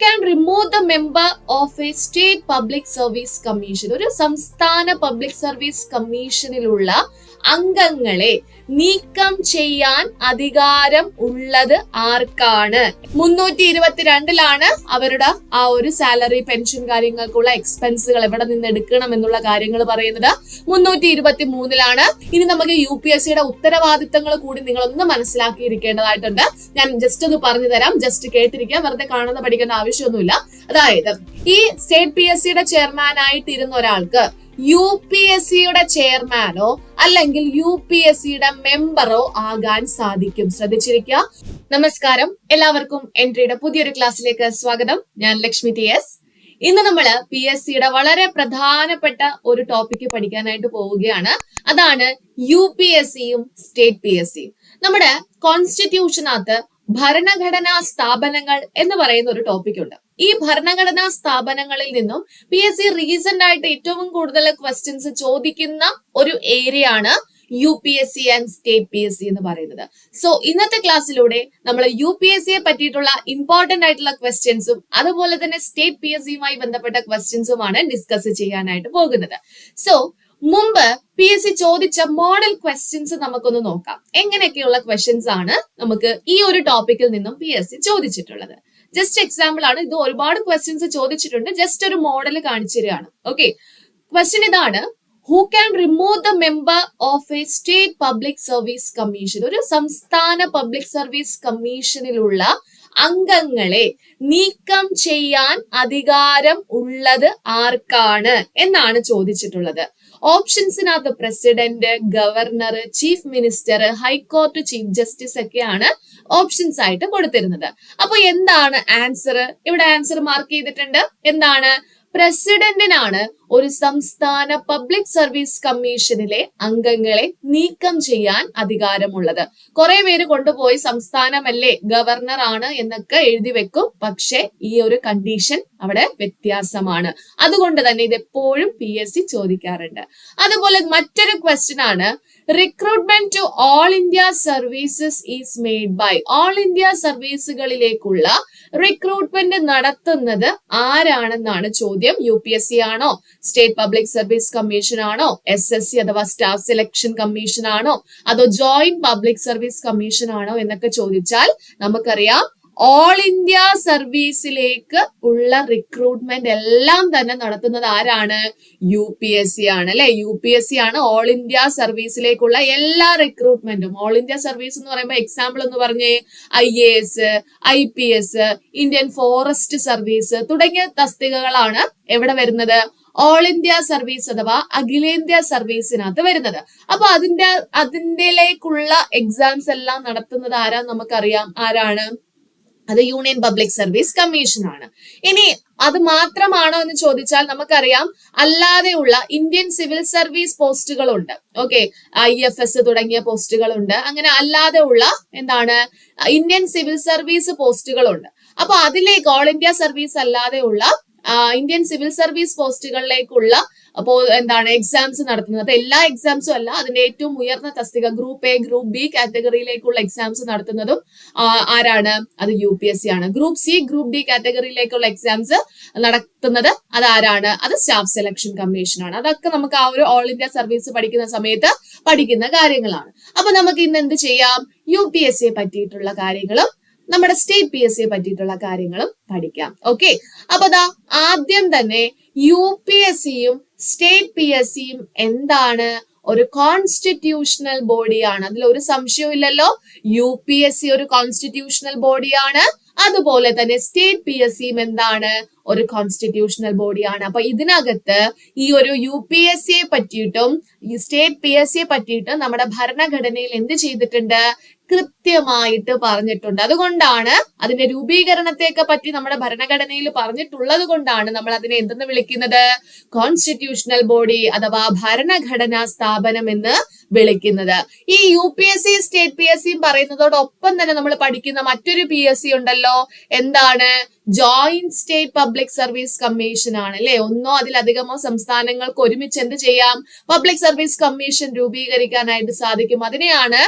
Can remove the member of a state public service commission ഒരു സംസ്ഥാന public service കമ്മീഷനിലുള്ള അംഗങ്ങളെ നീക്കം ചെയ്യാൻ അധികാരം ഉള്ളത് ആർക്കാണ്? മുന്നൂറ്റി ഇരുപത്തിരണ്ടിലാണ് അവരുടെ ആ ഒരു സാലറി പെൻഷൻ കാര്യങ്ങൾക്കുള്ള എക്സ്പെൻസുകൾ എവിടെ നിന്ന് എടുക്കണം എന്നുള്ള കാര്യങ്ങൾ പറയുന്നത്. മുന്നൂറ്റി ഇരുപത്തി മൂന്നിലാണ് ഇനി നമുക്ക് യു പി എസ് സിയുടെ ഉത്തരവാദിത്തങ്ങൾ കൂടി നിങ്ങളൊന്ന് മനസ്സിലാക്കിയിരിക്കേണ്ടതായിട്ടുണ്ട്. ഞാൻ ജസ്റ്റ് ഒന്ന് പറഞ്ഞു തരാം ജസ്റ്റ് കേട്ടിരിക്കുക. വെറുതെ കാണുന്ന പഠിക്കേണ്ട ആവശ്യമൊന്നുമില്ല അതായത് ഈ സ്റ്റേറ്റ് പി എസ് സിയുടെ ചെയർമാൻ ആയിട്ടിരുന്ന ഒരാൾക്ക് യു പി എസ് സിയുടെ ചെയർമാനോ അല്ലെങ്കിൽ യു പി എസ് സിയുടെ മെമ്പറോ ആകാൻ സാധിക്കും. ശ്രദ്ധിച്ചിരിക്കുക. നമസ്കാരം. എല്ലാവർക്കും എൻട്രിയുടെ പുതിയൊരു ക്ലാസ്സിലേക്ക് സ്വാഗതം. ഞാൻ ലക്ഷ്മി ടി എസ് ഇന്ന് നമ്മൾ പി എസ് സിയുടെ വളരെ പ്രധാനപ്പെട്ട ഒരു ടോപ്പിക്ക് പഠിക്കാനായിട്ട് പോവുകയാണ്. അതാണ് യു പി എസ് സിയും സ്റ്റേറ്റ് പി എസ് സിയും നമ്മുടെ കോൺസ്റ്റിറ്റ്യൂഷനകത്ത് ഭരണഘടനാ സ്ഥാപനങ്ങൾ എന്ന് പറയുന്ന ഒരു ടോപ്പിക് ഉണ്ട്. ഈ ഭരണഘടനാ സ്ഥാപനങ്ങളിൽ നിന്നും പി എസ് സി റീസെന്റ് ആയിട്ട് ഏറ്റവും കൂടുതൽ ക്വസ്റ്റ്യൻസ് ചോദിക്കുന്ന ഒരു ഏരിയ ആണ് U P S C and state P S C എന്ന് പറയുന്നത്. സോ ഇന്നത്തെ ക്ലാസ്സിലൂടെ നമ്മൾ യു പി എസ് സിയെ പറ്റിയിട്ടുള്ള ഇമ്പോർട്ടന്റ് ആയിട്ടുള്ള ക്വസ്റ്റ്യൻസും അതുപോലെ തന്നെ സ്റ്റേറ്റ് പി എസ് സിയുമായി ബന്ധപ്പെട്ട ക്വസ്റ്റ്യൻസുമാണ് ഡിസ്കസ് ചെയ്യാനായിട്ട് പോകുന്നത്. സോ മുമ്പ് പി എസ് സി ചോദിച്ച മോഡൽ ക്വസ്റ്റ്യൻസ് നമുക്കൊന്ന് നോക്കാം. എങ്ങനെയൊക്കെയുള്ള ക്വസ്റ്റ്യൻസ് ആണ് നമുക്ക് ഈ ഒരു ടോപ്പിക്കിൽ നിന്നും പി എസ് സി ചോദിച്ചിട്ടുള്ളത്. ജസ്റ്റ് എക്സാമ്പിൾ ആണ്. ഇത് ഒരുപാട് ക്വസ്റ്റ്യൻസ് ചോദിച്ചിട്ടുണ്ട്. ജസ്റ്റ് ഒരു മോഡൽ കാണിച്ചു തരികയാണ്. ഓക്കെ ക്വസ്റ്റ്യൻ ഇതാണ്. Who can remove the member of a state public service commission ഒരു സംസ്ഥാന പബ്ലിക് സർവീസ് കമ്മീഷനിലുള്ള അംഗങ്ങളെ നീക്കം ചെയ്യാൻ അധികാരം ഉള്ളത് ആർക്കാണ്? എന്നാണ് ചോദിച്ചിട്ടുള്ളത്. ഓപ്ഷൻസിനകത്ത് president governor chief minister high court chief justice ഒക്കെയാണ് ഓപ്ഷൻസ് ആയിട്ട് കൊടുത്തിരുന്നത്. അപ്പൊ എന്താണ് ആൻസർ ഇവിടെ ആൻസർ മാർക്ക് ചെയ്തിട്ടുണ്ട്. എന്താണ്? പ്രസിഡന്റിനാണ് ഒരു സംസ്ഥാന പബ്ലിക് സർവീസ് കമ്മീഷനിലെ അംഗങ്ങളെ നീക്കം ചെയ്യാൻ അധികാരമുള്ളത്. കുറെ പേര് കൊണ്ടുപോയി സംസ്ഥാനമല്ലേ ഗവർണർ ആണ് എന്നൊക്കെ എഴുതി വെക്കും. പക്ഷേ ഈ ഒരു കണ്ടീഷൻ അവിടെ വ്യത്യാസമാണ്. അതുകൊണ്ട് തന്നെ ഇത് എപ്പോഴും പി എസ് സി ചോദിക്കാറുണ്ട്. അതുപോലെ മറ്റൊരു ക്വസ്റ്റ്യൻ ആണ്. Recruitment to all India services is made by all India സർവീസുകളിലേക്കുള്ള recruitment നടത്തുന്നത് ആരാണെന്നാണ് ചോദ്യം? യു പി എസ് സി ആണോ? സ്റ്റേറ്റ് പബ്ലിക് സർവീസ് കമ്മീഷൻ ആണോ? എസ് എസ് സി അഥവാ സ്റ്റാഫ് സെലക്ഷൻ കമ്മീഷൻ ആണോ? അതോ ജോയിന്റ് പബ്ലിക് സർവീസ് കമ്മീഷൻ ആണോ എന്നൊക്കെ ചോദിച്ചാൽ നമുക്കറിയാം ഓൾ ഇന്ത്യ സർവീസിലേക്ക് ഉള്ള റിക്രൂട്ട്മെന്റ് എല്ലാം തന്നെ നടത്തുന്നത് ആരാണ്? യു പി എസ് സി ആണ് അല്ലെ? യു പി എസ് സി ആണ് ഓൾ ഇന്ത്യ സർവീസിലേക്കുള്ള എല്ലാ റിക്രൂട്ട്മെന്റും ഓൾ ഇന്ത്യ സർവീസ് എന്ന് പറയുമ്പോൾ എക്സാമ്പിൾ എന്ന് പറഞ്ഞേ I A S I P S Indian forest service തുടങ്ങിയ തസ്തികകളാണ് എവിടെ വരുന്നത്? ഓൾ ഇന്ത്യ സർവീസ് അഥവാ അഖിലേന്ത്യാ സർവീസിനകത്ത് വരുന്നത്. അപ്പൊ അതിന്റെ അതിന്റെലേക്കുള്ള എക്സാംസ് എല്ലാം നടത്തുന്നത് ആരാ നമുക്കറിയാം? ആരാണ്? അത് യൂണിയൻ പബ്ലിക് സർവീസ് കമ്മീഷൻ ആണ്. ഇനി അത് മാത്രമാണോ എന്ന് ചോദിച്ചാൽ നമുക്കറിയാം അല്ലാതെയുള്ള ഇന്ത്യൻ സിവിൽ സർവീസ് പോസ്റ്റുകളുണ്ട് ഓക്കെ ഐ എഫ് എസ് തുടങ്ങിയ പോസ്റ്റുകളുണ്ട് അങ്ങനെ അല്ലാതെ ഉള്ള എന്താണ്? ഇന്ത്യൻ സിവിൽ സർവീസ് പോസ്റ്റുകളുണ്ട് അപ്പൊ അതിലേക്ക് ഓൾ ഇന്ത്യ സർവീസ് അല്ലാതെയുള്ള ഇന്ത്യൻ സിവിൽ സർവീസ് പോസ്റ്റുകളിലേക്കുള്ള അപ്പോ എന്താണ് എക്സാംസ് നടത്തുന്നത്. എല്ലാ എക്സാംസും അല്ല അതിന്റെ ഏറ്റവും ഉയർന്ന തസ്തിക ഗ്രൂപ്പ് എ ഗ്രൂപ്പ് ബി കാറ്റഗറിയിലേക്കുള്ള എക്സാംസ് നടത്തുന്നതും ആരാണ്? അത് യു പി എസ് സി ആണ്. ഗ്രൂപ്പ് സി ഗ്രൂപ്പ് ഡി കാറ്റഗറിയിലേക്കുള്ള എക്സാംസ് നടത്തുന്നത് അത് ആരാണ് അത് സ്റ്റാഫ് സെലക്ഷൻ കമ്മീഷൻ ആണ്. അതൊക്കെ നമുക്ക് ആ ഒരു ഓൾ ഇന്ത്യ സർവീസ് പഠിക്കുന്ന സമയത്ത് പഠിക്കുന്ന കാര്യങ്ങളാണ്. അപ്പൊ നമുക്ക് ഇന്ന് എന്ത് ചെയ്യാം? യു പി എസ് സിയെ പറ്റിയിട്ടുള്ള കാര്യങ്ങളും നമ്മുടെ സ്റ്റേറ്റ് പി എസ് സിയെ പറ്റിയിട്ടുള്ള കാര്യങ്ങളും പഠിക്കാം. ഓക്കെ അപ്പൊ ദാ ആദ്യം തന്നെ യു പി എസ് സിയും സ്റ്റേറ്റ് പി എസ് സിയും എന്താണ്? ഒരു കോൺസ്റ്റിറ്റ്യൂഷണൽ ബോഡിയാണ് അതിൽ ഒരു സംശയവും ഇല്ലല്ലോ. യു പി എസ് സി ഒരു കോൺസ്റ്റിറ്റ്യൂഷണൽ ബോഡിയാണ് അതുപോലെ തന്നെ സ്റ്റേറ്റ് പി എസ് സിയും എന്താണ്? ഒരു കോൺസ്റ്റിറ്റ്യൂഷണൽ ബോഡിയാണ് അപ്പൊ ഇതിനകത്ത് ഈ ഒരു യു പി എസ് സിയെ പറ്റിയിട്ടും ഈ സ്റ്റേറ്റ് പി എസ് സിയെ പറ്റിയിട്ടും നമ്മുടെ ഭരണഘടനയിൽ എന്ത് ചെയ്തിട്ടുണ്ട്? കൃത്യമായിട്ട് പറഞ്ഞിട്ടുണ്ട്. അതുകൊണ്ടാണ് അതിന്റെ രൂപീകരണത്തെയൊക്കെ പറ്റി നമ്മുടെ ഭരണഘടനയിൽ പറഞ്ഞിട്ടുള്ളത് കൊണ്ടാണ് നമ്മൾ അതിനെ എന്തെന്ന് വിളിക്കുന്നത്? കോൺസ്റ്റിറ്റ്യൂഷണൽ ബോഡി അഥവാ ഭരണഘടനാ സ്ഥാപനം എന്ന് വിളിക്കുന്നത്. ഈ U P S C state P S സിയും പറയുന്നതോടൊപ്പം തന്നെ നമ്മൾ പഠിക്കുന്ന മറ്റൊരു പി എസ് സി ഉണ്ടല്ലോ. എന്താണ്? Joint state public service commission ആണ് അല്ലെ? ഒന്നോ അതിലധികമോ സംസ്ഥാനങ്ങൾക്ക് ഒരുമിച്ച് എന്ത് ചെയ്യാം? പബ്ലിക് സർവീസ് കമ്മീഷൻ രൂപീകരിക്കാനായിട്ട് സാധിക്കും. അതിനെയാണ്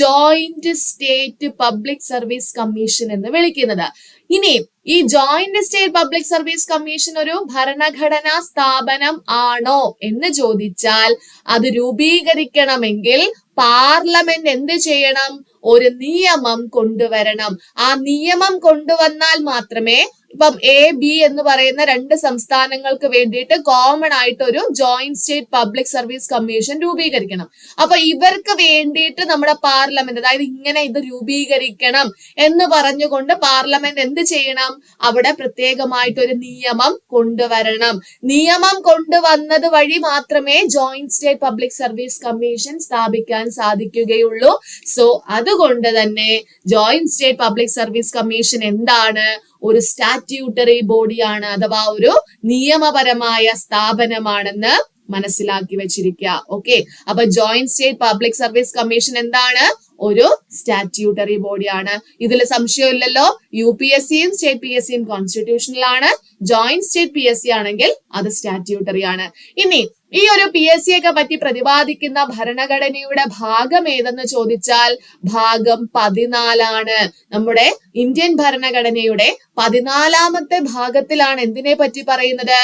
joint state public service commission എന്ന് വിളിക്കുന്നത്. ഇനി ഈ joint state public service commission ഒരു ഭരണഘടനാ സ്ഥാപനം ആണോ എന്ന് ചോദിച്ചാൽ അത് രൂപീകരിക്കണമെങ്കിൽ പാർലമെന്റ് എന്ത് ചെയ്യണം? ഒരു നിയമം കൊണ്ടുവരണം. ആ നിയമം കൊണ്ടുവന്നാൽ മാത്രമേ ഇപ്പം എ ബി എന്ന് പറയുന്ന രണ്ട് സംസ്ഥാനങ്ങൾക്ക് വേണ്ടിയിട്ട് കോമൺ ആയിട്ട് ഒരു joint state public service commission രൂപീകരിക്കണം. അപ്പൊ ഇവർക്ക് വേണ്ടിയിട്ട് നമ്മുടെ പാർലമെന്റ് അതായത് ഇങ്ങനെ ഇത് രൂപീകരിക്കണം എന്ന് പറഞ്ഞുകൊണ്ട് പാർലമെന്റ് എന്ത് ചെയ്യണം? അവിടെ പ്രത്യേകമായിട്ട് ഒരു നിയമം കൊണ്ടുവരണം. നിയമം കൊണ്ടുവന്നത് വഴി മാത്രമേ joint state public service commission സ്ഥാപിക്കാൻ സാധിക്കുകയുള്ളൂ. സോ അതുകൊണ്ട് തന്നെ joint state public service commission എന്താണ്? ഒരു സ്റ്റാറ്റ്യൂട്ടറി ബോഡിയാണ് അഥവാ ഒരു നിയമപരമായ സ്ഥാപനമാണെന്ന് മനസ്സിലാക്കി വെച്ചിരിക്കുക. ഓക്കെ അപ്പൊ joint state public service commission എന്താണ്? ഒരു സ്റ്റാറ്റ്യൂട്ടറി ബോഡിയാണ് ഇതിൽ സംശയമില്ലല്ലോ. യു പി എസ് സിയും സ്റ്റേറ്റ് പി എസ് സിയും കോൺസ്റ്റിറ്റ്യൂഷനിലാണ് joint state P S C ആണെങ്കിൽ അത് സ്റ്റാറ്റ്യൂട്ടറി ആണ്. ഇനി ഈ ഒരു പി എസ് സി ഒക്കെ പറ്റി പ്രതിപാദിക്കുന്ന ഭരണഘടനയുടെ ഭാഗം ഏതെന്ന് ചോദിച്ചാൽ ഭാഗം പതിനാലാണ്. നമ്മുടെ ഇന്ത്യൻ ഭരണഘടനയുടെ പതിനാലാമത്തെ ഭാഗത്തിലാണ് എന്തിനെ പറ്റി പറയുന്നത്?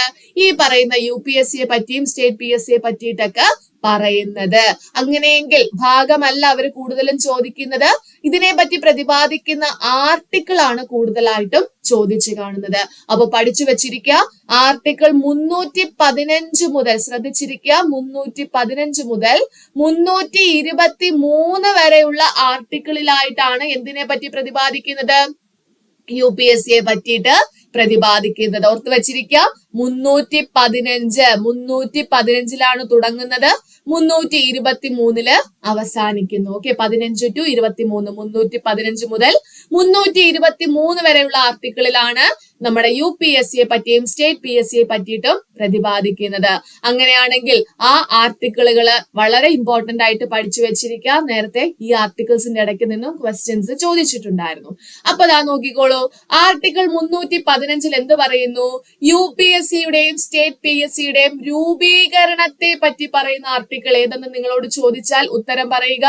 ഈ പറയുന്ന യു പി എസ് സിയെ പറ്റിയും സ്റ്റേറ്റ് പി എസ് സിയെ പറ്റിയിട്ടൊക്കെ പറയുന്നത്. അങ്ങനെയെങ്കിൽ ഭാഗമല്ല അവർ കൂടുതലും ചോദിക്കുന്നത്. ഇതിനെ പറ്റി പ്രതിപാദിക്കുന്ന ആർട്ടിക്കിൾ ആണ് കൂടുതലായിട്ടും ചോദിച്ചു കാണുന്നത്. അപ്പൊ പഠിച്ചു വെച്ചിരിക്കുക ആർട്ടിക്കിൾ മുന്നൂറ്റി പതിനഞ്ച് മുതൽ ശ്രദ്ധിച്ചിരിക്കുക മുന്നൂറ്റി പതിനഞ്ച് മുതൽ മുന്നൂറ്റി ഇരുപത്തി മൂന്ന് വരെയുള്ള ആർട്ടിക്കിളിലായിട്ടാണ് എന്തിനെ പറ്റി പ്രതിപാദിക്കുന്നത്? യു പി എസ് സിയെ പറ്റിയിട്ട് പ്രതിപാദിക്കുന്നത്. ഓർത്ത് വെച്ചിരിക്കുക മുന്നൂറ്റി പതിനഞ്ച് മുന്നൂറ്റി പതിനഞ്ചിലാണ് തുടങ്ങുന്നത്. മുന്നൂറ്റി ഇരുപത്തി മൂന്നിൽ അവസാനിക്കുന്നു. ഓക്കെ പതിനഞ്ച് ടു ഇരുപത്തി മൂന്ന് മുന്നൂറ്റി പതിനഞ്ച് മുതൽ മുന്നൂറ്റി ഇരുപത്തി മൂന്ന് വരെയുള്ള ആർട്ടിക്കിളിലാണ് നമ്മുടെ യു പി എസ് സിയെ പറ്റിയും സ്റ്റേറ്റ് പി എസ് സിയെ പറ്റിയിട്ടും പ്രതിപാദിക്കുന്നത്. അങ്ങനെയാണെങ്കിൽ ആ ആർട്ടിക്കിളുകൾ വളരെ ഇമ്പോർട്ടന്റ് ആയിട്ട് പഠിച്ചു വെച്ചിരിക്കുക നേരത്തെ ഈ ആർട്ടിക്കിൾസിന്റെ ഇടയ്ക്ക് നിന്നും ക്വസ്റ്റ്യൻസ് ചോദിച്ചിട്ടുണ്ടായിരുന്നു. അപ്പൊ അതാ നോക്കിക്കോളൂ. ആർട്ടിക്കിൾ മുന്നൂറ്റി പതിനഞ്ചിൽ എന്ത് പറയുന്നു? യു പി എസ് സിയുടെയും സ്റ്റേറ്റ് പി എസ് സിയുടെയും രൂപീകരണത്തെ പറ്റി പറയുന്ന ആർട്ടിക്കിൾ ഏതെന്ന് നിങ്ങളോട് ചോദിച്ചാൽ ഉത്തരം പറയുക.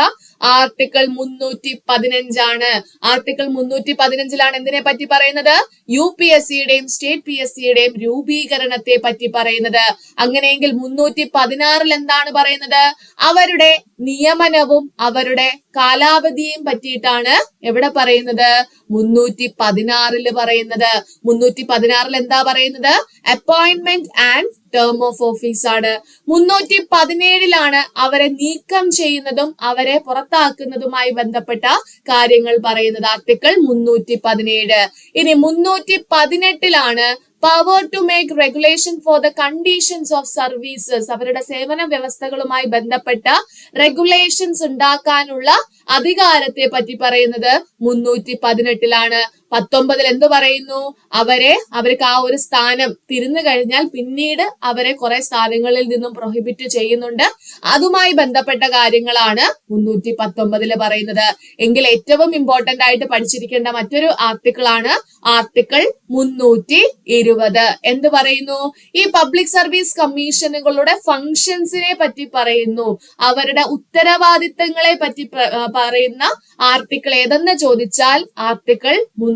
ആർട്ടിക്കിൾ മുന്നൂറ്റി പതിനഞ്ചാണ് ആർട്ടിക്കിൾ മുന്നൂറ്റി പതിനഞ്ചിലാണ് എന്തിനെ പറ്റി പറയുന്നത്? യു പി എസ് സിയുടെയും സ്റ്റേറ്റ് പി എസ് സിയുടെയും രൂപീകരണത്തെ പറ്റി പറയുന്നത്. അങ്ങനെയെങ്കിൽ മുന്നൂറ്റി പതിനാറിൽ എന്താണ് പറയുന്നത്? അവരുടെ നിയമനവും അവരുടെ കാലാവധിയും പറ്റിയിട്ടാണ് എവിടെ പറയുന്നത്? മുന്നൂറ്റി പതിനാറിൽ പറയുന്നത്. മുന്നൂറ്റി പതിനാറിൽ എന്താ പറയുന്നത്? Appointment and term of office ആണ്. മുന്നൂറ്റി പതിനേഴിലാണ് അവരെ നീക്കം ചെയ്യുന്നതും അവരെ പുറത്താക്കുന്നതുമായി ബന്ധപ്പെട്ട കാര്യങ്ങൾ പറയുന്നത്. ആർട്ടിക്കിൾ മുന്നൂറ്റി പതിനേഴ് ഇനി മുന്നൂറ്റി പതിനെട്ടിലാണ് power to make regulation for the conditions of services അവരുടെ സേവന വ്യവസ്ഥകളുമായി ബന്ധപ്പെട്ട റെഗുലേഷൻസ് ഉണ്ടാക്കാനുള്ള അധികാരത്തെ പറ്റി പറയുന്നത് മുന്നൂറ്റി പതിനെട്ടിലാണ്. പത്തൊമ്പതിൽ എന്ത് പറയുന്നു? അവരെ അവർക്ക് ആ ഒരു സ്ഥാനം തിരിഞ്ഞു കഴിഞ്ഞാൽ പിന്നീട് അവരെ കുറെ സ്ഥാനങ്ങളിൽ നിന്നും പ്രൊഹിബിറ്റ് ചെയ്യുന്നുണ്ട്. അതുമായി ബന്ധപ്പെട്ട കാര്യങ്ങളാണ് മുന്നൂറ്റി പത്തൊമ്പതിൽ പറയുന്നത്. എങ്കിൽ ഏറ്റവും ഇമ്പോർട്ടന്റ് ആയിട്ട് പഠിച്ചിരിക്കേണ്ട മറ്റൊരു ആർട്ടിക്കിൾ ആണ് ആർട്ടിക്കിൾ മുന്നൂറ്റി ഇരുപത്. എന്ത് പറയുന്നു? ഈ പബ്ലിക് സർവീസ് കമ്മീഷനുകളുടെ ഫങ്ഷൻസിനെ പറ്റി പറയുന്നു. അവരുടെ ഉത്തരവാദിത്തങ്ങളെ പറ്റി പറയുന്ന ആർട്ടിക്കിൾ ഏതെന്ന് ചോദിച്ചാൽ ആർട്ടിക്കിൾ മുന്നൂറ്റി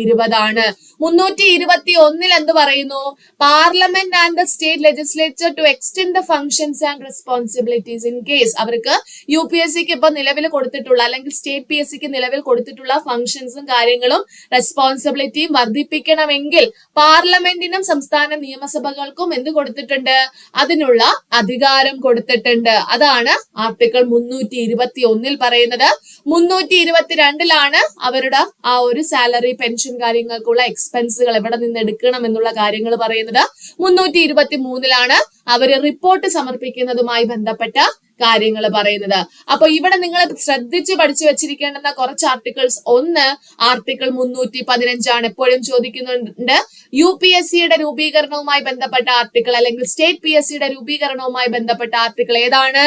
ഇരുപതാണ് മുന്നൂറ്റി ഇരുപത്തി ഒന്നിൽ എന്ത് പറയുന്നു? Parliament and the state legislature to extend the functions and responsibilities in case അവർക്ക് യു പി എസ് സിക്ക് ഇപ്പൊ നിലവിൽ കൊടുത്തിട്ടുള്ള അല്ലെങ്കിൽ സ്റ്റേറ്റ് പി എസ് സിക്ക് നിലവിൽ കൊടുത്തിട്ടുള്ള ഫംഗ്ഷൻസും കാര്യങ്ങളും റെസ്പോൺസിബിലിറ്റിയും വർദ്ധിപ്പിക്കണമെങ്കിൽ പാർലമെന്റിനും സംസ്ഥാന നിയമസഭകൾക്കും എന്ത് കൊടുത്തിട്ടുണ്ട്? അതിനുള്ള അധികാരം കൊടുത്തിട്ടുണ്ട്. അതാണ് ആർട്ടിക്കിൾ മുന്നൂറ്റി ഇരുപത്തി ഒന്നിൽ പറയുന്നത്. മുന്നൂറ്റി ഇരുപത്തിരണ്ടിലാണ് അവരുടെ ആ ഒരു സാലറി പെൻഷൻ കാര്യങ്ങൾക്കുള്ള എക്സ്പെൻസുകൾ എവിടെ നിന്ന് എടുക്കണം എന്നുള്ള കാര്യങ്ങൾ പറയുന്നത് മുന്നൂറ്റി ഇരുപത്തി മൂന്നിലാണ് അവർ റിപ്പോർട്ട് സമർപ്പിക്കുന്നതുമായി ബന്ധപ്പെട്ട കാര്യങ്ങൾ പറയുന്നത്. അപ്പൊ ഇവിടെ നിങ്ങൾ ശ്രദ്ധിച്ച് പഠിച്ചു വെച്ചിരിക്കേണ്ടുന്ന കുറച്ച് ആർട്ടിക്കിൾസ് ഒന്ന് ആർട്ടിക്കിൾ മുന്നൂറ്റി പതിനഞ്ചാണ് എപ്പോഴും ചോദിക്കുന്നുണ്ട്. യു പി എസ് സിയുടെ രൂപീകരണവുമായി ബന്ധപ്പെട്ട ആർട്ടിക്കിൾ അല്ലെങ്കിൽ സ്റ്റേറ്റ് പി എസ് സിയുടെ രൂപീകരണവുമായി ബന്ധപ്പെട്ട ആർട്ടിക്കിൾ ഏതാണ്?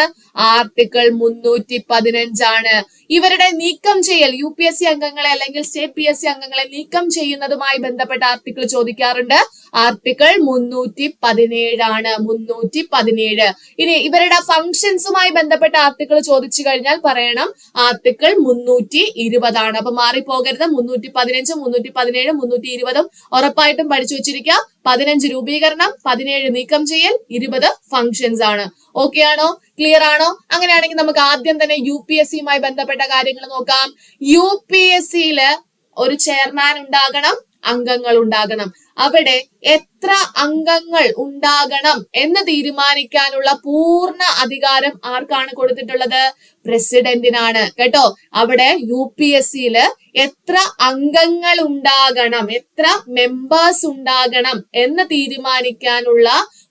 ആർട്ടിക്കിൾ മുന്നൂറ്റി പതിനഞ്ചാണ് ഇവരുടെ നീക്കം ചെയ്യൽ യു പി എസ് സി അംഗങ്ങളെ അല്ലെങ്കിൽ സ്റ്റേറ്റ് പി എസ് സി അംഗങ്ങളെ നീക്കം ചെയ്യുന്നതുമായി ബന്ധപ്പെട്ട ആർട്ടിക്കിൾ ചോദിക്കാറുണ്ട്. ആർട്ടിക്കിൾ മുന്നൂറ്റി പതിനേഴാണ് മുന്നൂറ്റി പതിനേഴ് ഇനി ഇവരുടെ ഫങ്ഷൻസുമായി ഇതുമായി ബന്ധപ്പെട്ട ആർട്ടിക്കിൾ ചോദിച്ചു കഴിഞ്ഞാൽ പറയണം ആർട്ടിക്കിൾ മുന്നൂറ്റി ഇരുപതാണ് അപ്പൊ മാറിപ്പോകരുത്. മുന്നൂറ്റി പതിനഞ്ച് മുന്നൂറ്റി പതിനേഴ് മുന്നൂറ്റി ഇരുപതും ഉറപ്പായിട്ടും പഠിച്ചു വെച്ചിരിക്കുക. പതിനഞ്ച് രൂപീകരണം പതിനേഴ് നീക്കം ചെയ്യൽ ഇരുപത് ഫങ്ഷൻസ് ആണ്. ഓക്കെ ആണോ? ക്ലിയർ ആണോ? അങ്ങനെയാണെങ്കിൽ നമുക്ക് ആദ്യം തന്നെ യു പി എസ് സിയുമായി ബന്ധപ്പെട്ട കാര്യങ്ങൾ നോക്കാം. യു പി എസ് സിയിൽ ഒരു ചെയർമാൻ ഉണ്ടാകണം അംഗങ്ങൾ ഉണ്ടാകണം. അവിടെ എത്ര അംഗങ്ങൾ ഉണ്ടാകണം എന്ന് തീരുമാനിക്കാനുള്ള പൂർണ അധികാരം ആർക്കാണ് കൊടുത്തിട്ടുള്ളത്? പ്രസിഡന്റിനാണ്. കേട്ടോ? അവിടെ യു പി എസ് സിയിൽ എത്ര അംഗങ്ങൾ ഉണ്ടാകണം എത്ര മെമ്പേഴ്സ് ഉണ്ടാകണം എന്ന് തീരുമാനിക്കാനുള്ള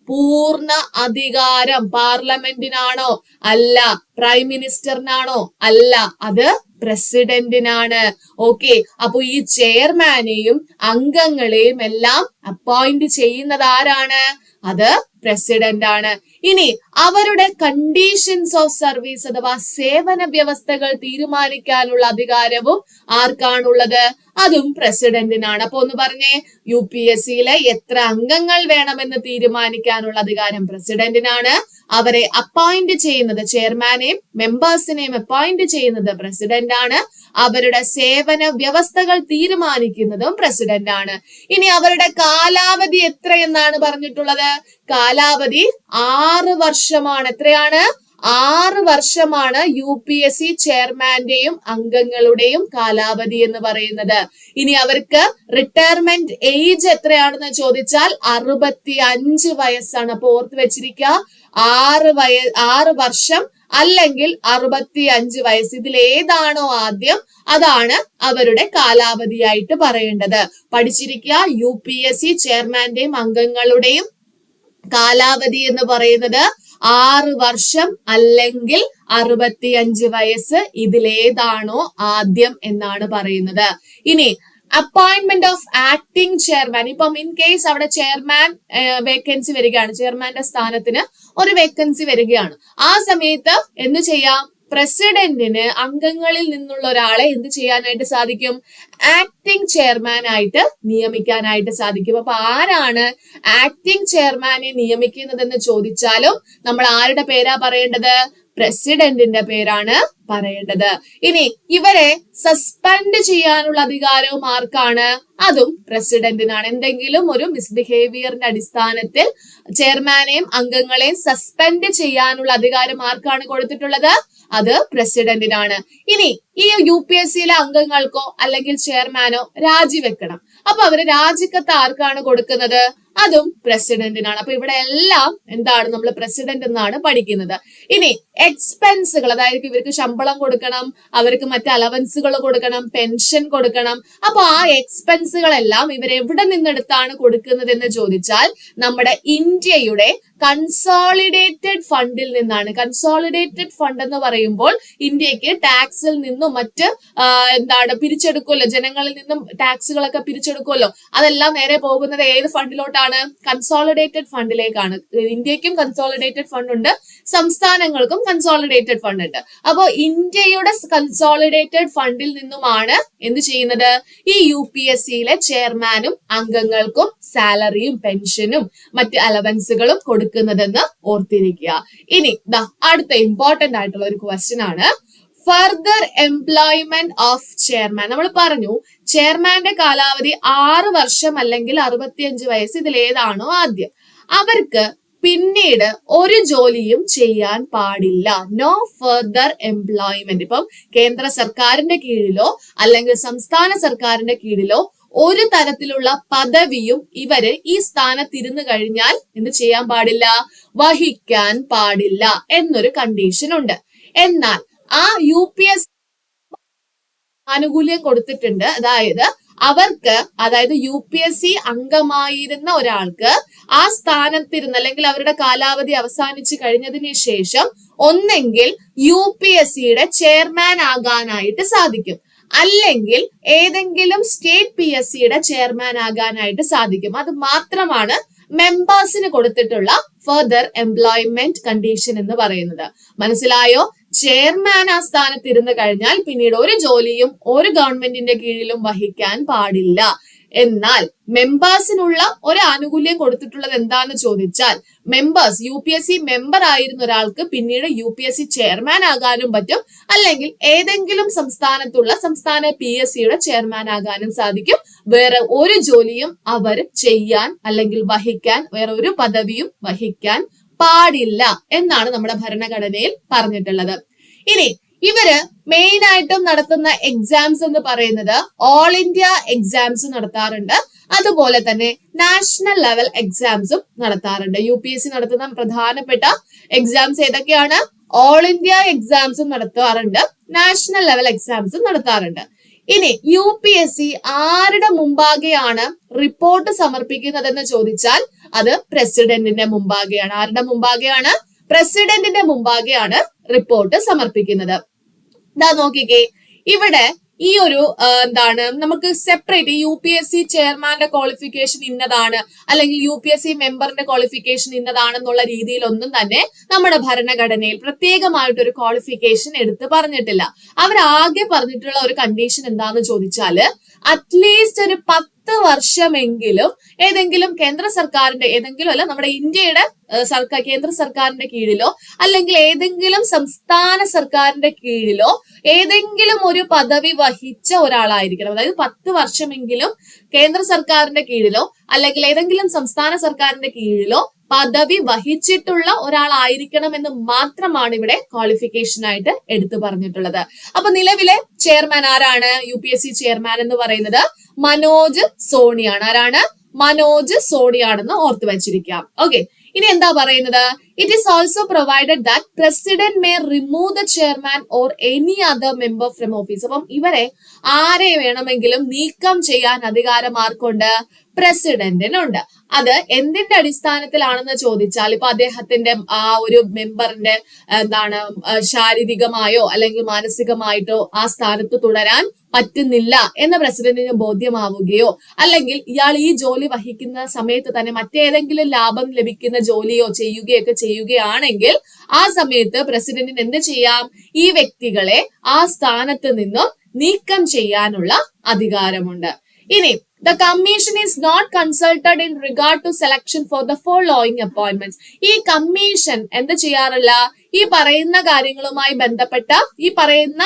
പൂർണ അധികാരം പാർലമെന്റിനാണോ? അല്ല പ്രൈം മിനിസ്റ്ററിനാണോ? അല്ല അത് പ്രസിഡന്റിനാണ്. ഓക്കെ അപ്പൊ ഈ ചെയർമാനെയും അംഗങ്ങളെയും എല്ലാം അപ്പോയിന്റ് ചെയ്യുന്നത് ആരാണ്? അത് പ്രസിഡന്റ് ആണ് ഇനി അവരുടെ കണ്ടീഷൻസ് ഓഫ് സർവീസ് അഥവാ സേവന വ്യവസ്ഥകൾ തീരുമാനിക്കാനുള്ള അധികാരവും ആർക്കാണുള്ളത്? അതും പ്രസിഡന്റിനാണ്. അപ്പൊ ഒന്ന് പറഞ്ഞേ യു പി എസ് സിയിലെ എത്ര അംഗങ്ങൾ വേണമെന്ന് തീരുമാനിക്കാനുള്ള അധികാരം പ്രസിഡന്റിനാണ്. അവരെ അപ്പോയിന്റ് ചെയ്യുന്നത് ചെയർമാനെയും മെമ്പേഴ്സിനെയും അപ്പോയിന്റ് ചെയ്യുന്നത് പ്രസിഡന്റ് ആണ്. അവരുടെ സേവന വ്യവസ്ഥകൾ തീരുമാനിക്കുന്നതും പ്രസിഡന്റ് ആണ്. ഇനി അവരുടെ കാലാവധി എത്രയെന്നാണ് പറഞ്ഞിട്ടുള്ളത്? കാലാവധി ആറ് വർഷമാണ്. എത്രയാണ്? ആറ് വർഷമാണ് യു പി എസ് സി ചെയർമാന്റെയും അംഗങ്ങളുടെയും കാലാവധി എന്ന് പറയുന്നത്. ഇനി അവർക്ക് റിട്ടയർമെന്റ് ഏജ് എത്രയാണെന്ന് ചോദിച്ചാൽ അറുപത്തി അഞ്ച് വയസ്സാണ്. അപ്പൊ ഓർത്ത് വെച്ചിരിക്കുക ആറ് വയ ആറ് വർഷം അല്ലെങ്കിൽ അറുപത്തി അഞ്ച് വയസ്സ്. ഇതിൽ ഏതാണോ ആദ്യം? അതാണ് അവരുടെ കാലാവധിയായിട്ട് പറയേണ്ടത്. പഠിച്ചിരിക്കുക യു പി എസ് സി ചെയർമാന്റെയും അംഗങ്ങളുടെയും കാലാവധി എന്ന് പറയുന്നത് ആറ് വർഷം അല്ലെങ്കിൽ അറുപത്തിയഞ്ച് വയസ്സ്. ഇതിലേതാണോ ആദ്യം എന്നാണ് പറയുന്നത്. ഇനി അപ്പോയിന്റ്മെന്റ് ഓഫ് ആക്ടിംഗ് ചെയർമാൻ ഇപ്പം ഇൻ കേസ് അവിടെ ചെയർമാൻ വേക്കൻസി വരികയാണ്. ചെയർമാന്റെ സ്ഥാനത്തിന് ഒരു വേക്കൻസി വരികയാണ്. ആ സമയത്ത് എന്ത് ചെയ്യാം? പ്രസിഡന്റിന് അംഗങ്ങളിൽ നിന്നുള്ള ഒരാളെ എന്ത് ചെയ്യാനായിട്ട് സാധിക്കും? ആക്ടിംഗ് ചെയർമാൻ ആയിട്ട് നിയമിക്കാനായിട്ട് സാധിക്കും. അപ്പൊ ആരാണ് ആക്ടിംഗ് ചെയർമാനെ നിയമിക്കുന്നതെന്ന് ചോദിച്ചാലും നമ്മൾ ആരുടെ പേരാ പറയേണ്ടത്? പ്രസിഡന്റിന്റെ പേരാണ് പറയേണ്ടത്. ഇനി ഇവരെ സസ്പെൻഡ് ചെയ്യാനുള്ള അധികാരവും ആർക്കാണ്? അതും പ്രസിഡന്റിനാണ്. എന്തെങ്കിലും ഒരു മിസ്ബിഹേവിയറിന്റെ അടിസ്ഥാനത്തിൽ ചെയർമാനെയും അംഗങ്ങളെയും സസ്പെൻഡ് ചെയ്യാനുള്ള അധികാരം ആർക്കാണ് കൊടുത്തിട്ടുള്ളത്? അത് പ്രസിഡന്റിനാണ്. ഇനി ഈ യു പി എസ് സിയിലെ അംഗങ്ങൾക്കോ അല്ലെങ്കിൽ ചെയർമാനോ രാജിവെക്കണം. അപ്പൊ അവർ രാജിക്കത്ത് ആർക്കാണ് കൊടുക്കുന്നത്? അതും പ്രസിഡന്റിനാണ് അപ്പൊ ഇവിടെ എല്ലാം എന്താണ് നമ്മൾ പ്രസിഡന്റ് എന്നാണ് പഠിക്കുന്നത്. ഇനി എക്സ്പെൻസുകൾ അതായത് ഇവർക്ക് ശമ്പളം കൊടുക്കണം അവർക്ക് മറ്റ് അലവൻസുകൾ കൊടുക്കണം പെൻഷൻ കൊടുക്കണം. അപ്പൊ ആ എക്സ്പെൻസുകളെല്ലാം ഇവർ എവിടെ നിന്നെടുത്താണ് കൊടുക്കുന്നത് എന്ന് ചോദിച്ചാൽ നമ്മുടെ ഇന്ത്യയുടെ കൺസോളിഡേറ്റഡ് ഫണ്ടിൽ നിന്നാണ്. കൺസോളിഡേറ്റഡ് ഫണ്ട് എന്ന് പറയുമ്പോൾ ഇന്ത്യയ്ക്ക് ടാക്സിൽ നിന്നും മറ്റ് എന്താണ് പിരിച്ചെടുക്കുമല്ലോ ജനങ്ങളിൽ നിന്നും ടാക്സുകളൊക്കെ പിരിച്ചെടുക്കുമല്ലോ. അതെല്ലാം നേരെ പോകുന്നത് ഏത് ഫണ്ടിലോട്ടാണ് കൺസോളിഡേറ്റഡ് ഫണ്ടിലേക്കാണ് ഇന്ത്യക്കും കൺസോളിഡേറ്റഡ് ഫണ്ട് ഉണ്ട് സംസ്ഥാനങ്ങൾക്കും കൺസോളിഡേറ്റഡ് ഫണ്ട് ഉണ്ട്. അപ്പോ ഇന്ത്യയുടെ കൺസോളിഡേറ്റഡ് ഫണ്ടിൽ നിന്നുമാണ് എന്ത് ചെയ്യുന്നത്? ഈ യു പി എസ് സിയിലെ ചെയർമാനും അംഗങ്ങൾക്കും സാലറിയും പെൻഷനും മറ്റ് അലവൻസുകളും കൊടുക്കുന്നതെന്ന് ഓർത്തിരിക്കുക. ഇനി അടുത്ത ഇമ്പോർട്ടന്റ് ആയിട്ടുള്ള ഒരു ക്വസ്റ്റ്യൻ ആണ്. ഫർദർ എംപ്ലോയ്മെന്റ് ഓഫ് ചെയർമാൻ നമ്മൾ പറഞ്ഞു ചെയർമാന്റെ കാലാവധി ആറ് വർഷം അല്ലെങ്കിൽ അറുപത്തിയഞ്ച് വയസ്സ് ഇതിൽ ഏതാണോ ആദ്യം. അവർക്ക് പിന്നീട് ഒരു ജോലിയും ചെയ്യാൻ പാടില്ല. നോ ഫർദർ എംപ്ലോയ്മെന്റ് ഇപ്പം കേന്ദ്ര സർക്കാരിന്റെ കീഴിലോ അല്ലെങ്കിൽ സംസ്ഥാന സർക്കാരിന്റെ കീഴിലോ ഒരു തരത്തിലുള്ള പദവിയും ഇവർ ഈ സ്ഥാനത്തിരുന്നു കഴിഞ്ഞാൽ എന്ത് ചെയ്യാൻ പാടില്ല? വഹിക്കാൻ പാടില്ല എന്നൊരു കണ്ടീഷൻ ഉണ്ട്. എന്നാൽ ആ യു പി എസ് ആനുകൂല്യം കൊടുത്തിട്ടുണ്ട്. അതായത് അവർക്ക് അതായത് യു പി എസ് സി അംഗമായിരുന്ന ഒരാൾക്ക് ആ സ്ഥാനത്തിരുന്ന് അല്ലെങ്കിൽ അവരുടെ കാലാവധി അവസാനിച്ചു കഴിഞ്ഞതിന് ശേഷം ഒന്നെങ്കിൽ യു പി എസ് സിയുടെ ചെയർമാൻ ആകാനായിട്ട് സാധിക്കും. അല്ലെങ്കിൽ ഏതെങ്കിലും സ്റ്റേറ്റ് പി എസ് സിയുടെ ചെയർമാൻ ആകാനായിട്ട് സാധിക്കും. അത് മാത്രമാണ് മെമ്പേഴ്സിന് കൊടുത്തിട്ടുള്ള ഫർദർ എംപ്ലോയ്മെന്റ് കണ്ടീഷൻ എന്ന് പറയുന്നത്. മനസ്സിലായോ? ചെയർമാൻ ആ സ്ഥാനത്ത് ഇരുന്ന് കഴിഞ്ഞാൽ പിന്നീട് ഒരു ജോലിയും ഒരു ഗവൺമെന്റിന്റെ കീഴിലും വഹിക്കാൻ പാടില്ല. എന്നാൽ മെമ്പേഴ്സിനുള്ള ഒരു ആനുകൂല്യം കൊടുത്തിട്ടുള്ളത് എന്താണെന്ന് ചോദിച്ചാൽ members U P S C member ആയിരുന്ന ഒരാൾക്ക് പിന്നീട് U P S C chairman ആകാനും പറ്റും. അല്ലെങ്കിൽ ഏതെങ്കിലും സംസ്ഥാനത്തുള്ള സംസ്ഥാന പി എസ് സിയുടെ ചെയർമാൻ ആകാനും സാധിക്കും. വേറെ ഒരു ജോലിയും അവർ ചെയ്യാൻ അല്ലെങ്കിൽ വഹിക്കാൻ വേറെ ഒരു പദവിയും വഹിക്കാൻ പാടില്ല എന്നാണ് നമ്മുടെ ഭരണഘടനയിൽ പറഞ്ഞിട്ടുള്ളത്. ഇനി ഇവർ മെയിൻ ആയിട്ടും നടത്തുന്ന എക്സാംസ് എന്ന് പറയുന്നത് ഓൾ ഇന്ത്യ എക്സാംസ് നടത്താറുണ്ട്. അതുപോലെ തന്നെ നാഷണൽ ലെവൽ എക്സാംസും നടത്താറുണ്ട്. യു പി എസ് സി നടത്തുന്ന പ്രധാനപ്പെട്ട എക്സാംസ് ഏതൊക്കെയാണ്? ഓൾ ഇന്ത്യ എക്സാംസും നടത്താറുണ്ട്. നാഷണൽ ലെവൽ എക്സാംസും നടത്താറുണ്ട്. ഇനി യു പി എസ് സി ആരുടെ മുമ്പാകെയാണ് റിപ്പോർട്ട് സമർപ്പിക്കുന്നതെന്ന് ചോദിച്ചാൽ അത് പ്രസിഡന്റിന്റെ മുമ്പാകെയാണ്. ആരുടെ മുമ്പാകെയാണ്? പ്രസിഡന്റിന്റെ മുമ്പാകെയാണ് റിപ്പോർട്ട് സമർപ്പിക്കുന്നത്. ഇതാ നോക്കിക്കേ. ഇവിടെ ഈ ഒരു എന്താണ് നമുക്ക് separate U P S C ചെയർമാന്റെ qualification ഇന്നതാണ് അല്ലെങ്കിൽ യു പി എസ് സി മെമ്പറിന്റെ ക്വാളിഫിക്കേഷൻ ഇന്നതാണെന്നുള്ള രീതിയിലൊന്നും തന്നെ നമ്മുടെ ഭരണഘടനയിൽ പ്രത്യേകമായിട്ട് ഒരു ക്വാളിഫിക്കേഷൻ എടുത്ത് പറഞ്ഞിട്ടില്ല. അവരാകെ പറഞ്ഞിട്ടുള്ള ഒരു കണ്ടീഷൻ എന്താന്ന് ചോദിച്ചാൽ അറ്റ്ലീസ്റ്റ് ഒരു പത്ത് വർഷമെങ്കിലും ഏതെങ്കിലും കേന്ദ്ര സർക്കാരിന്റെ ഏതെങ്കിലും അല്ല നമ്മുടെ ഇന്ത്യയുടെ സർക്കാർ കേന്ദ്ര സർക്കാരിന്റെ കീഴിലോ അല്ലെങ്കിൽ ഏതെങ്കിലും സംസ്ഥാന സർക്കാരിന്റെ കീഴിലോ ഏതെങ്കിലും ഒരു പദവി വഹിച്ച ഒരാളായിരിക്കണം. അതായത് പത്ത് വർഷമെങ്കിലും കേന്ദ്ര സർക്കാരിന്റെ കീഴിലോ അല്ലെങ്കിൽ ഏതെങ്കിലും സംസ്ഥാന സർക്കാരിന്റെ കീഴിലോ പദവി വഹിച്ചിട്ടുള്ള ഒരാളായിരിക്കണം എന്ന് മാത്രമാണ് ഇവിടെ ക്വാളിഫിക്കേഷൻ ആയിട്ട് എടുത്തു പറഞ്ഞിട്ടുള്ളത്. അപ്പൊ നിലവിലെ ചെയർമാൻ ആരാണ്? U P S C chairman എന്ന് പറയുന്നത് മനോജ് സോണിയാണ്. ആരാണ്? മനോജ് സോണിയാണെന്ന് ഓർത്തു വെച്ചിരിക്കാം. ഓക്കെ ഇനി എന്താ പറയുന്നത്? It is also provided that president may remove the chairman or any other member from office അപ്പം ഇവരെ ആരെ വേണമെങ്കിലും നീക്കം ചെയ്യാൻ അധികാരം ആർക്കുണ്ട് പ്രസിഡന്റിനുണ്ട്. അത് എന്തിന്റെ അടിസ്ഥാനത്തിലാണെന്ന് ചോദിച്ചാൽ ഇപ്പൊ അദ്ദേഹത്തിന്റെ ആ ഒരു മെമ്പറിന്റെ എന്താണ് ശാരീരികമായോ അല്ലെങ്കിൽ മാനസികമായിട്ടോ ആ സ്ഥാനത്ത് തുടരാൻ പറ്റുന്നില്ല എന്ന് പ്രസിഡന്റിന് ബോധ്യമാവുകയോ അല്ലെങ്കിൽ ഇയാൾ ഈ ജോലി വഹിക്കുന്ന സമയത്ത് തന്നെ മറ്റേതെങ്കിലും ലാഭം ലഭിക്കുന്ന ജോലിയോ ചെയ്യുകയൊക്കെ ചെയ്യുകയാണെങ്കിൽ ആ സമയത്ത് പ്രസിഡന്റിന് എന്ത് ചെയ്യാം? ഈ വ്യക്തികളെ ആ സ്ഥാനത്ത് നിന്നും നീക്കം ചെയ്യാനുള്ള അധികാരമുണ്ട്. ഇനി the commission is not consulted in regard to selection for the following appointments ഈ കമ്മീഷൻ എന്ത് ചെയ്യാറില്ല? ഈ പറയുന്ന കാര്യങ്ങളുമായി ബന്ധപ്പെട്ട ഈ പറയുന്ന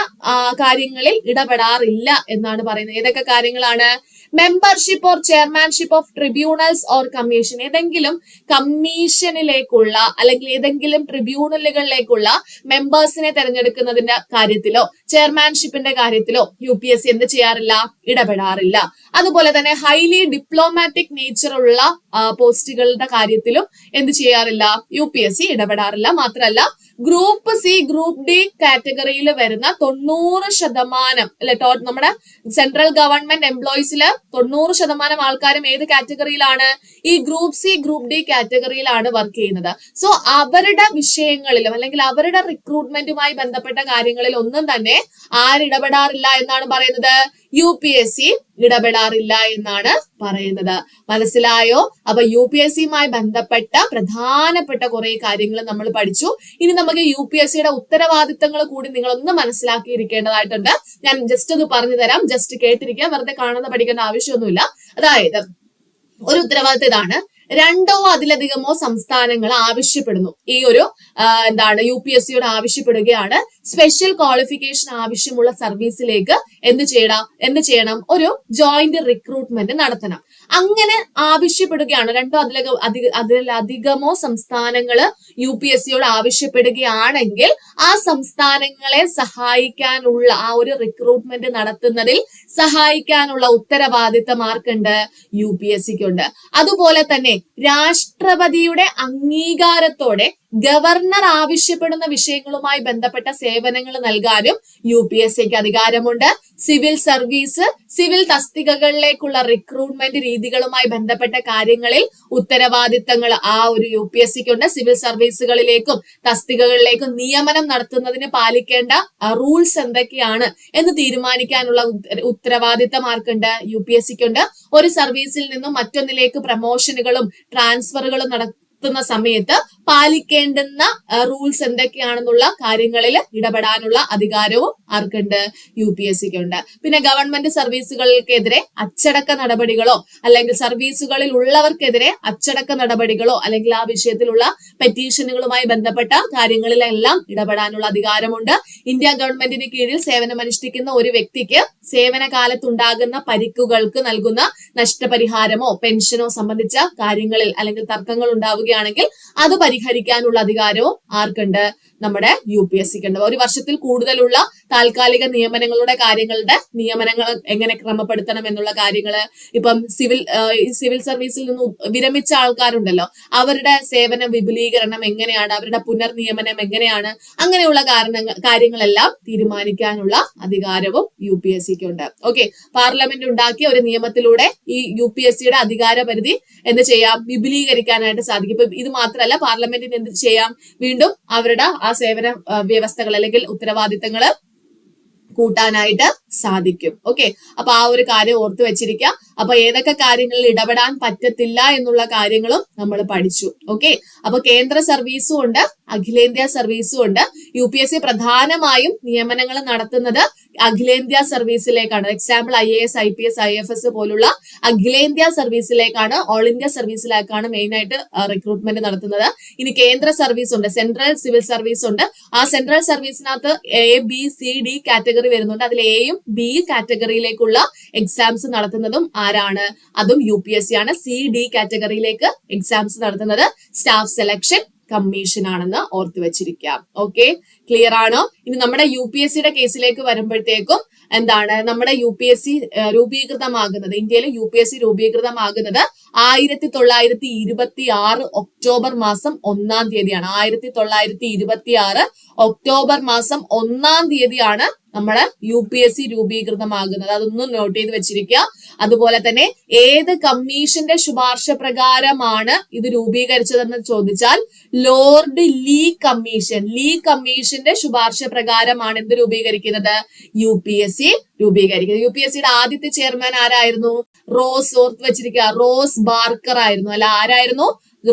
കാര്യങ്ങളിൽ ഇടപെടാറില്ല എന്നാണ് പറയുന്നത്. ഏതൊക്കെ കാര്യങ്ങളാണ്? Membership or chairmanship of tribunals or commission ഏതെങ്കിലും കമ്മീഷനിലേക്കുള്ള അല്ലെങ്കിൽ ഏതെങ്കിലും ട്രിബ്യൂണലുകളിലേക്കുള്ള മെമ്പേഴ്സിനെ തെരഞ്ഞെടുക്കുന്നതിന്റെ കാര്യത്തിലോ ചെയർമാൻഷിപ്പിന്റെ കാര്യത്തിലോ യു പി എസ് സി എന്ത് ചെയ്യാറില്ല? ഇടപെടാറില്ല. അതുപോലെ തന്നെ ഹൈലി ഡിപ്ലോമാറ്റിക് നേച്ചറുള്ള പോസ്റ്റുകളുടെ കാര്യത്തിലും എന്ത് ചെയ്യാറില്ല? യു പി എസ് സി ഇടപെടാറില്ല. മാത്രമല്ല ഗ്രൂപ്പ് സി ഗ്രൂപ്പ് ഡി കാറ്റഗറിയിൽ വരുന്ന തൊണ്ണൂറ് ശതമാനം അല്ലെ നമ്മുടെ സെൻട്രൽ ഗവൺമെന്റ് എംപ്ലോയീസിൽ തൊണ്ണൂറ് ശതമാനം ആൾക്കാരും ഏത് കാറ്റഗറിയിലാണ്? ഈ ഗ്രൂപ്പ് സി ഗ്രൂപ്പ് ഡി കാറ്റഗറിയിലാണ് വർക്ക് ചെയ്യുന്നത്. സോ അവരുടെ വിഷയങ്ങളിലും അല്ലെങ്കിൽ അവരുടെ റിക്രൂട്ട്മെന്റുമായി ബന്ധപ്പെട്ട കാര്യങ്ങളിൽ ഒന്നും തന്നെ ആരിടപെടാറില്ല എന്നാണ് പറയുന്നത്. യു പി എസ് സി ഇടപെടാറില്ല എന്നാണ് പറയുന്നത്. മനസ്സിലായോ? അപ്പൊ യു പി എസ് സിയുമായി ബന്ധപ്പെട്ട പ്രധാനപ്പെട്ട കുറെ കാര്യങ്ങൾ നമ്മൾ പഠിച്ചു. ഇനി നമുക്ക് യു പി എസ് സിയുടെ ഉത്തരവാദിത്തങ്ങൾ കൂടി നിങ്ങളൊന്ന് മനസ്സിലാക്കിയിരിക്കേണ്ടതായിട്ടുണ്ട്. ഞാൻ ജസ്റ്റ് അത് പറഞ്ഞു തരാം. ജസ്റ്റ് കേട്ടിരിക്കുക. വെറുതെ കാണുന്ന പഠിക്കേണ്ട ആവശ്യമൊന്നുമില്ല. അതായത് ഒരു ഉത്തരവാദിത്തം ഇതാണ്. രണ്ടോ അതിലധികമോ സംസ്ഥാനങ്ങൾ ആവശ്യപ്പെടുന്നു. ഈ ഒരു എന്താണ് യു പി എസ് സിയോട് ആവശ്യപ്പെടുകയാണ്. സ്പെഷ്യൽ ക്വാളിഫിക്കേഷൻ ആവശ്യമുള്ള സർവീസിലേക്ക് എന്ത് ചെയ്യണം? എന്ത് ചെയ്യണം? ഒരു ജോയിന്റ് റിക്രൂട്ട്മെന്റ് നടത്തണം. അങ്ങനെ ആവശ്യപ്പെടുകയാണ്. രണ്ടോ അതിലക അധിക അതിലധികമോ സംസ്ഥാനങ്ങൾ യു പി എസ് സിയോട് ആവശ്യപ്പെടുകയാണെങ്കിൽ ആ സംസ്ഥാനങ്ങളെ സഹായിക്കാനുള്ള ആ ഒരു റിക്രൂട്ട്മെന്റ് നടത്തുന്നതിൽ സഹായിക്കാനുള്ള ഉത്തരവാദിത്തം ആർക്കുണ്ട് യു പി എസ് സിക്കുണ്ട് അതുപോലെ തന്നെ രാഷ്ട്രപതിയുടെ അംഗീകാരത്തോടെ ഗവർണർ ആവശ്യപ്പെടുന്ന വിഷയങ്ങളുമായി ബന്ധപ്പെട്ട സേവനങ്ങൾ നൽകാനും യു പി എസ് സിക്ക് അധികാരമുണ്ട്. സിവിൽ സർവീസ് സിവിൽ തസ്തികകളിലേക്കുള്ള റിക്രൂട്ട്മെന്റ് രീതികളുമായി ബന്ധപ്പെട്ട കാര്യങ്ങളിൽ ഉത്തരവാദിത്തങ്ങൾ ആ ഒരു യു പി എസ് സിക്ക് ഉണ്ട് സിവിൽ സർവീസുകളിലേക്കും തസ്തികകളിലേക്കും നിയമനം നടത്തുന്നതിന് പാലിക്കേണ്ട റൂൾസ് എന്തൊക്കെയാണ് എന്ന് തീരുമാനിക്കാനുള്ള ഉത്ത- ഉത്തരവാദിത്തം ആർക്കുണ്ട് യു പി എസ് സിക്ക് ഉണ്ട് ഒരു സർവീസിൽ നിന്നും മറ്റൊന്നിലേക്ക് പ്രമോഷനുകളും ട്രാൻസ്ഫറുകളും നട നടത്തുന്ന സമയത്ത് പാലിക്കേണ്ടുന്ന റൂൾസ് എന്തൊക്കെയാണെന്നുള്ള കാര്യങ്ങളിൽ ഇടപെടാനുള്ള അധികാരവും ആർക്കുണ്ട്? യു പി എസ് സിക്ക് ഉണ്ട്. പിന്നെ ഗവൺമെന്റ് സർവീസുകൾക്കെതിരെ അച്ചടക്ക നടപടികളോ അല്ലെങ്കിൽ സർവീസുകളിൽ ഉള്ളവർക്കെതിരെ അച്ചടക്ക നടപടികളോ അല്ലെങ്കിൽ ആ വിഷയത്തിലുള്ള പെറ്റീഷനുകളുമായി ബന്ധപ്പെട്ട കാര്യങ്ങളിലെല്ലാം ഇടപെടാനുള്ള അധികാരമുണ്ട്. ഇന്ത്യ ഗവൺമെന്റിന് കീഴിൽ സേവനമനുഷ്ഠിക്കുന്ന ഒരു വ്യക്തിക്ക് സേവന കാലത്തുണ്ടാകുന്ന പരിക്കുകൾക്ക് നൽകുന്ന നഷ്ടപരിഹാരമോ പെൻഷനോ സംബന്ധിച്ച കാര്യങ്ങളിൽ അല്ലെങ്കിൽ തർക്കങ്ങൾ ഉണ്ടാവുകയാണെങ്കിൽ അത് പരിഹരിക്കാനുള്ള അധികാരവും ആർക്കുണ്ട്? നമ്മുടെ യു പി എസ് സിക്ക് ഉണ്ട്. ഒരു വർഷത്തിൽ കൂടുതലുള്ള താൽക്കാലിക നിയമനങ്ങളുടെ കാര്യങ്ങളുടെ നിയമനങ്ങൾ എങ്ങനെ ക്രമപ്പെടുത്തണം എന്നുള്ള കാര്യങ്ങൾ ഇപ്പം സിവിൽ സിവിൽ സർവീസിൽ നിന്ന് വിരമിച്ച ആൾക്കാരുണ്ടല്ലോ. അവരുടെ സേവന വിപുലീകരണം എങ്ങനെയാണ്? അവരുടെ പുനർനിയമനം എങ്ങനെയാണ്? അങ്ങനെയുള്ള കാരണങ്ങൾ കാര്യങ്ങളെല്ലാം തീരുമാനിക്കാനുള്ള അധികാരവും യു പി എസ് സിക്ക് ഉണ്ട്. ഓക്കെ പാർലമെന്റ് ഉണ്ടാക്കിയ ഒരു നിയമത്തിലൂടെ ഈ യു പി എസ് സിയുടെ അധികാര പരിധി എന്ത് ചെയ്യാം? വിപുലീകരിക്കാനായിട്ട് സാധിക്കും. ഇപ്പൊ ഇത് മാത്രമല്ല പാർലമെന്റിന് എന്ത് ചെയ്യാം? വീണ്ടും അവരുടെ ആ സേവന വ്യവസ്ഥകൾ അല്ലെങ്കിൽ ഉത്തരവാദിത്തങ്ങൾ കൂട്ടാനായിട്ട് സാധിക്കും. ഓക്കെ അപ്പൊ ആ ഒരു കാര്യം ഓർത്തു വെച്ചിരിക്കുക. അപ്പൊ ഏതൊക്കെ കാര്യങ്ങളിൽ ഇടപെടാൻ പറ്റത്തില്ല എന്നുള്ള കാര്യങ്ങളും നമ്മൾ പഠിച്ചു. ഓക്കെ അപ്പൊ കേന്ദ്ര സർവീസും ഉണ്ട് അഖിലേന്ത്യാ സർവീസും ഉണ്ട്. യു പി എസ് സി പ്രധാനമായും നിയമനങ്ങൾ നടത്തുന്നത് അഖിലേന്ത്യാ സർവീസിലേക്കാണ്. Example I A S I P S I F S പോലുള്ള അഖിലേന്ത്യാ സർവീസിലേക്കാണ് ഓൾ ഇന്ത്യ സർവീസിലേക്കാണ് മെയിൻ ആയിട്ട് റിക്രൂട്ട്മെന്റ് നടത്തുന്നത്. ഇനി കേന്ദ്ര സർവീസ് ഉണ്ട് സെൻട്രൽ സിവിൽ സർവീസ് ഉണ്ട്. ആ central സർവീസിനകത്ത് A B C D category വരുന്നുണ്ട്. അതിൽ എയും ബി കാറ്റഗറിയിലേക്കുള്ള എക്സാംസ് നടത്തുന്നതും ആരാണ്? അതും യു പി എസ് സി ആണ്. സി ഡി കാറ്റഗറിയിലേക്ക് എക്സാംസ് നടത്തുന്നത്. സ്റ്റാഫ് സെലക്ഷൻ കമ്മീഷൻ ആണെന്ന് ഓർത്തു വെച്ചിരിക്കാം. ഓക്കെ ക്ലിയർ ആണോ? ഇനി നമ്മുടെ യു പി എസ് സിയുടെ കേസിലേക്ക് വരുമ്പോഴത്തേക്കും എന്താണ് നമ്മുടെ യു പി എസ് സി രൂപീകൃതമാകുന്നത് ഇന്ത്യയിൽ യു പി എസ് സി രൂപീകൃതമാകുന്നത് ആയിരത്തി തൊള്ളായിരത്തി ഇരുപത്തി ആറ് ഒക്ടോബർ മാസം ഒന്നാം തീയതിയാണ്. ആയിരത്തി തൊള്ളായിരത്തി ഇരുപത്തി ആറ് ഒക്ടോബർ മാസം ഒന്നാം തീയതിയാണ് നമ്മുടെ യു പി എസ് സി രൂപീകൃതമാകുന്നത്. അതൊന്നും നോട്ട് ചെയ്ത് വെച്ചിരിക്കുക. അതുപോലെ തന്നെ ഏത് കമ്മീഷന്റെ ശുപാർശ പ്രകാരമാണ് ഇത് രൂപീകരിച്ചതെന്ന് ചോദിച്ചാൽ ലോർഡ് ലീ കമ്മീഷൻ ലീ കമ്മീഷന്റെ ശുപാർശ പ്രകാരമാണ് എന്ത് രൂപീകരിക്കുന്നത്? യു പി എസ് സി രൂപീകരിക്കുന്നത്. യു പി എസ് സിയുടെ ആദ്യത്തെ ചെയർമാൻ ആരായിരുന്നു? റോസ് ഓർത്ത് വെച്ചിരിക്കുക. റോസ് ബാർക്കർ ആയിരുന്നു. അല്ല ആരായിരുന്നു?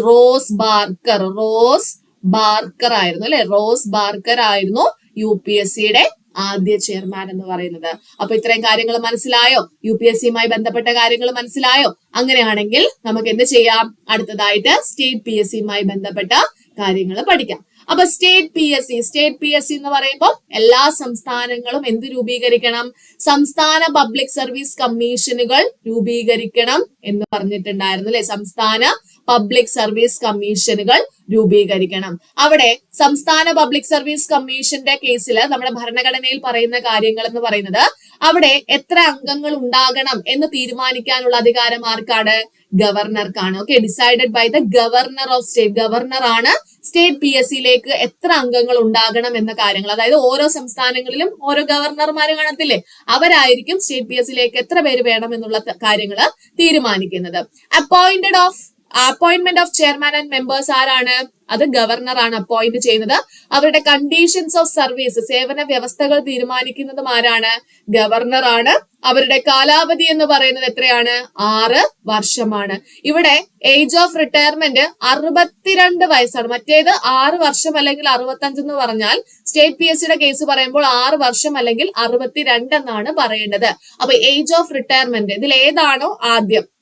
Rose Barker. റോസ് ബാർക്കർ ആയിരുന്നു അല്ലെ? റോസ് ബാർക്കർ ആയിരുന്നു യു പി എസ് സിയുടെ ആദ്യ ചെയർമാൻ എന്ന് പറയുന്നത്. അപ്പൊ ഇത്രയും കാര്യങ്ങൾ മനസ്സിലായോ? യു പി എസ് സിയുമായി ബന്ധപ്പെട്ട കാര്യങ്ങൾ മനസ്സിലായോ? അങ്ങനെയാണെങ്കിൽ നമുക്ക് എന്ത് ചെയ്യാം? അടുത്തതായിട്ട് സ്റ്റേറ്റ് പി എസ് സിയുമായി ബന്ധപ്പെട്ട കാര്യങ്ങൾ പഠിക്കാം. അപ്പൊ state P S C state P S C എന്ന് പറയുമ്പോൾ എല്ലാ സംസ്ഥാനങ്ങളും എന്ത് രൂപീകരിക്കണം? സംസ്ഥാന പബ്ലിക് സർവീസ് കമ്മീഷനുകൾ രൂപീകരിക്കണം എന്ന് പറഞ്ഞിട്ടുണ്ടായിരുന്നു അല്ലെ? സംസ്ഥാന പബ്ലിക് സർവീസ് കമ്മീഷനുകൾ രൂപീകരിക്കണം. അവിടെ സംസ്ഥാന പബ്ലിക് സർവീസ് കമ്മീഷന്റെ കേസിൽ നമ്മുടെ ഭരണഘടനയിൽ പറയുന്ന കാര്യങ്ങൾ എന്ന് പറയുന്നത് അവിടെ എത്ര അംഗങ്ങൾ ഉണ്ടാകണം എന്ന് തീരുമാനിക്കാനുള്ള അധികാരം ആർക്കാണ്? ഗവർണർക്കാണ്. Okay decided by the governor of state governor ആണ് സ്റ്റേറ്റ് പി എസ് സിയിലേക്ക് എത്ര അംഗങ്ങൾ ഉണ്ടാകണം എന്ന കാര്യങ്ങൾ. അതായത് ഓരോ സംസ്ഥാനങ്ങളിലും ഓരോ ഗവർണർമാർ കാണത്തില്ലേ? അവരായിരിക്കും സ്റ്റേറ്റ് പി എസ് സിയിലേക്ക് എത്ര പേര് വേണം എന്നുള്ള കാര്യങ്ങൾ തീരുമാനിക്കുന്നത്. Appointed of appointment of chairman and members ആരാണ്? അത് ഗവർണർ ആണ് അപ്പോയിന്റ് ചെയ്യുന്നത്. അവരുടെ കണ്ടീഷൻസ് ഓഫ് സർവീസ് സേവന വ്യവസ്ഥകൾ തീരുമാനിക്കുന്നതും ആരാണ്? ഗവർണർ ആണ്. അവരുടെ കാലാവധി എന്ന് പറയുന്നത് എത്രയാണ്? ആറ് വർഷമാണ്. ഇവിടെ ഏജ് ഓഫ് റിട്ടയർമെന്റ് അറുപത്തിരണ്ട് വയസ്സാണ്. മറ്റേത് ആറ് വർഷം അല്ലെങ്കിൽ അറുപത്തഞ്ച് എന്ന് പറഞ്ഞാൽ സ്റ്റേറ്റ് പി എസ് സിയുടെ കേസ് പറയുമ്പോൾ ആറ് വർഷം അല്ലെങ്കിൽ അറുപത്തിരണ്ട് എന്നാണ് പറയേണ്ടത്. അപ്പൊ ഏജ് ഓഫ് റിട്ടയർമെന്റ് ഇതിൽ ഏതാണോ ആദ്യം?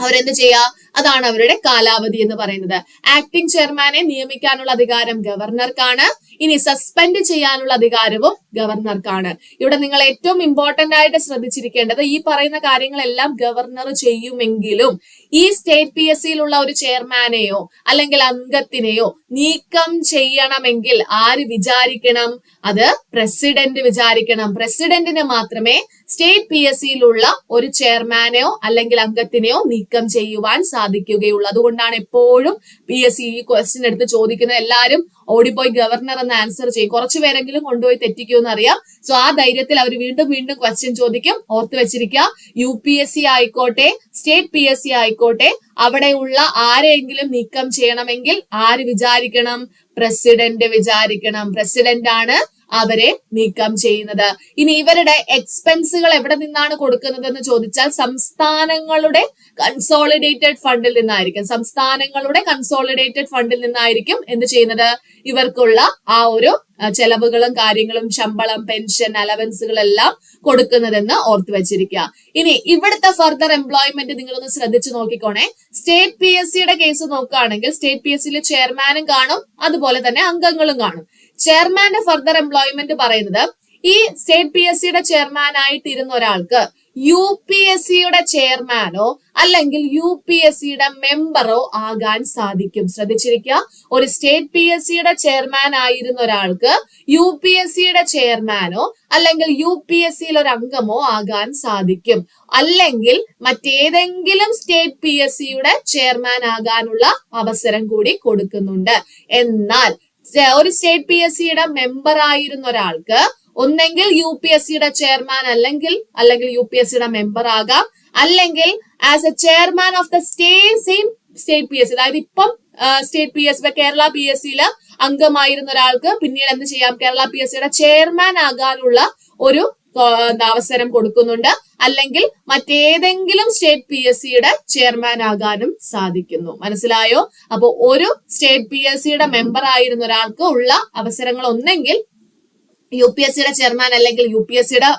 അവരെന്ത് ചെയ്യാ? അതാണ് അവരുടെ കാലാവധി എന്ന് പറയുന്നത്. ആക്ടിംഗ് ചെയർമാനെ നിയമിക്കാനുള്ള അധികാരം ഗവർണർക്കാണ് ഇനി സസ്പെൻഡ് ചെയ്യാനുള്ള അധികാരവും ഗവർണർക്കാണ്. ഇവിടെ നിങ്ങൾ ഏറ്റവും ഇമ്പോർട്ടന്റ് ആയിട്ട് ശ്രദ്ധിച്ചിരിക്കേണ്ടത് ഈ പറയുന്ന കാര്യങ്ങളെല്ലാം ഗവർണർ ചെയ്യുമെങ്കിലും ഈ സ്റ്റേറ്റ് പി എസ് സിയിലുള്ള ഒരു ചെയർമാനെയോ അല്ലെങ്കിൽ അംഗത്തിനെയോ നീക്കം ചെയ്യണമെങ്കിൽ ആര് വിചാരിക്കണം? അത് പ്രസിഡന്റ് വിചാരിക്കണം. പ്രസിഡന്റിന് മാത്രമേ സ്റ്റേറ്റ് പി എസ് സിയിലുള്ള ഒരു ചെയർമാനെയോ അല്ലെങ്കിൽ അംഗത്തിനെയോ നീക്കം ചെയ്യുവാൻ സാധിക്കുകയുള്ളൂ. അതുകൊണ്ടാണ് എപ്പോഴും പി എസ് സി ഈ ക്വസ്റ്റ്യൻ എടുത്ത് ചോദിക്കുന്നത്. എല്ലാവരും ഓടിപ്പോയി ഗവർണർ എന്ന് ആൻസർ ചെയ്യും. കുറച്ചു പേരെങ്കിലും കൊണ്ടുപോയി തെറ്റിക്കുമെന്ന് അറിയാം സോ ആ ധൈര്യത്തിൽ അവർ വീണ്ടും വീണ്ടും ക്വസ്റ്റ്യൻ ചോദിക്കും. ഓർത്ത് വെച്ചിരിക്കുക. യു പി എസ് സി ആയിക്കോട്ടെ സ്റ്റേറ്റ് പി എസ് സി ആയിക്കോട്ടെ അവിടെയുള്ള ആരെയെങ്കിലും നീക്കം ചെയ്യണമെങ്കിൽ ആര് വിചാരിക്കണം? പ്രസിഡന്റ് വിചാരിക്കണം. പ്രസിഡന്റ് ആണ് അവരെ നീക്കം ചെയ്യുന്നത്. ഇനി ഇവരുടെ എക്സ്പെൻസുകൾ എവിടെ നിന്നാണ് കൊടുക്കുന്നത് എന്ന് ചോദിച്ചാൽ സംസ്ഥാനങ്ങളുടെ കൺസോളിഡേറ്റഡ് ഫണ്ടിൽ നിന്നായിരിക്കും. സംസ്ഥാനങ്ങളുടെ കൺസോളിഡേറ്റഡ് ഫണ്ടിൽ നിന്നായിരിക്കും എന്ത് ചെയ്യുന്നത്? ഇവർക്കുള്ള ആ ഒരു ചെലവുകളും കാര്യങ്ങളും ശമ്പളം പെൻഷൻ അലവൻസുകളെല്ലാം കൊടുക്കുന്നതെന്ന് ഓർത്തു വെച്ചിരിക്കുക. ഇനി ഇവിടുത്തെ ഫർദർ എംപ്ലോയ്മെന്റ് നിങ്ങളൊന്ന് ശ്രദ്ധിച്ചു നോക്കിക്കോണേ. സ്റ്റേറ്റ് പി എസ് സിയുടെ കേസ് നോക്കുകയാണെങ്കിൽ സ്റ്റേറ്റ് പി എസ് സിയിലെ ചെയർമാനും കാണും അതുപോലെ തന്നെ അംഗങ്ങളും കാണും. ചെയർമാന്റെ ഫർദർ എംപ്ലോയ്മെന്റ് പറയുന്നത് ഈ സ്റ്റേറ്റ് പി എസ് സിയുടെ ചെയർമാൻ ആയിട്ടിരുന്ന ഒരാൾക്ക് യു പി എസ് സിയുടെ ചെയർമാനോ അല്ലെങ്കിൽ യു പി എസ് സിയുടെ മെമ്പറോ ആകാൻ സാധിക്കും. ശ്രദ്ധിച്ചിരിക്കുക. ഒരു സ്റ്റേറ്റ് പി എസ് സിയുടെ ചെയർമാൻ ആയിരുന്ന ഒരാൾക്ക് യു പി എസ് സിയുടെ ചെയർമാനോ അല്ലെങ്കിൽ യു പി എസ് സിയിൽ ഒരു അംഗമോ ആകാൻ സാധിക്കും. അല്ലെങ്കിൽ മറ്റേതെങ്കിലും സ്റ്റേറ്റ് പി എസ് സിയുടെ ചെയർമാൻ ആകാനുള്ള അവസരം കൂടി കൊടുക്കുന്നുണ്ട്. എന്നാൽ ഒരു സ്റ്റേറ്റ് പി എസ് സിയുടെ മെമ്പർ ആയിരുന്ന ഒരാൾക്ക് ഒന്നെങ്കിൽ യു പി എസ് സിയുടെ ചെയർമാൻ അല്ലെങ്കിൽ അല്ലെങ്കിൽ യു പി എസ് സിയുടെ മെമ്പർ ആകാം. അല്ലെങ്കിൽ as a chairman of the stay same state P S C അതായത് ഇപ്പം state P S Kerala P S സിയിലെ അംഗമായിരുന്ന ഒരാൾക്ക് പിന്നീട് എന്ത് ചെയ്യാം? കേരള പി എസ് സിയുടെ ചെയർമാൻ ആകാനുള്ള ഒരു അവസരം കൊടുക്കുന്നുണ്ട്. അല്ലെങ്കിൽ മറ്റേതെങ്കിലും സ്റ്റേറ്റ് പി എസ് സിയുടെ ചെയർമാൻ ആകാനും സാധിക്കുന്നു. മനസ്സിലായോ? അപ്പൊ ഒരു സ്റ്റേറ്റ് പി എസ് സിയുടെ മെമ്പർ ആയിരുന്ന ഒരാൾക്ക് ഉള്ള അവസരങ്ങൾ ഒന്നെങ്കിൽ യു പി എസ് സിയുടെ ചെയർമാൻ അല്ലെങ്കിൽ യു പി എസ് സിയുടെ